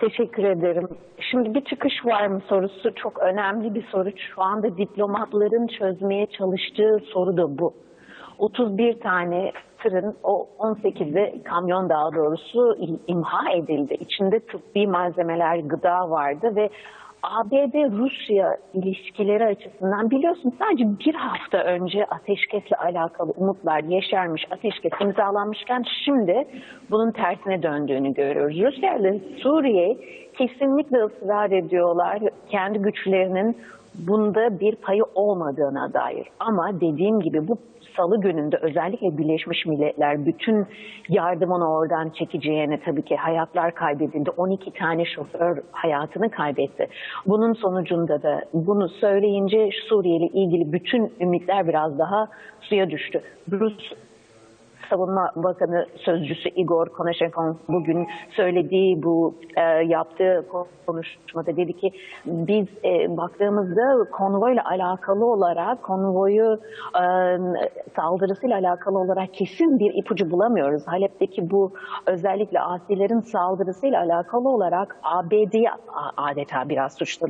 Teşekkür ederim. Şimdi bir çıkış var mı sorusu çok önemli bir soru. Şu anda diplomatların çözmeye çalıştığı soru da bu. 31 tane tırın o 18'i kamyon daha doğrusu im- imha edildi. İçinde tıbbi malzemeler, gıda vardı ve ABD-Rusya ilişkileri açısından biliyorsun sadece bir hafta önce ateşkesle alakalı umutlar yeşermiş, ateşkes imzalanmışken şimdi bunun tersine döndüğünü görüyoruz. Rusya ile Suriye kesinlikle ısrar ediyorlar kendi güçlerinin bunda bir payı olmadığına dair. Ama dediğim gibi bu salı gününde özellikle Birleşmiş Milletler bütün yardımını oradan çekeceğine tabii ki hayatlar kaybedildi. 12 tane şoför hayatını kaybetti. Bunun sonucunda da bunu söyleyince Suriye ile ilgili bütün ümitler biraz daha suya düştü. Rus Savunma Bakanı Sözcüsü Igor Konashenkov bugün söylediği bu e, yaptığı konuşmada dedi ki biz e, baktığımızda konvoyla alakalı olarak konvoyu e, saldırısıyla alakalı olarak kesin bir ipucu bulamıyoruz. Halep'teki bu özellikle asilerin saldırısıyla alakalı olarak ABD'yi adeta biraz suçladılar.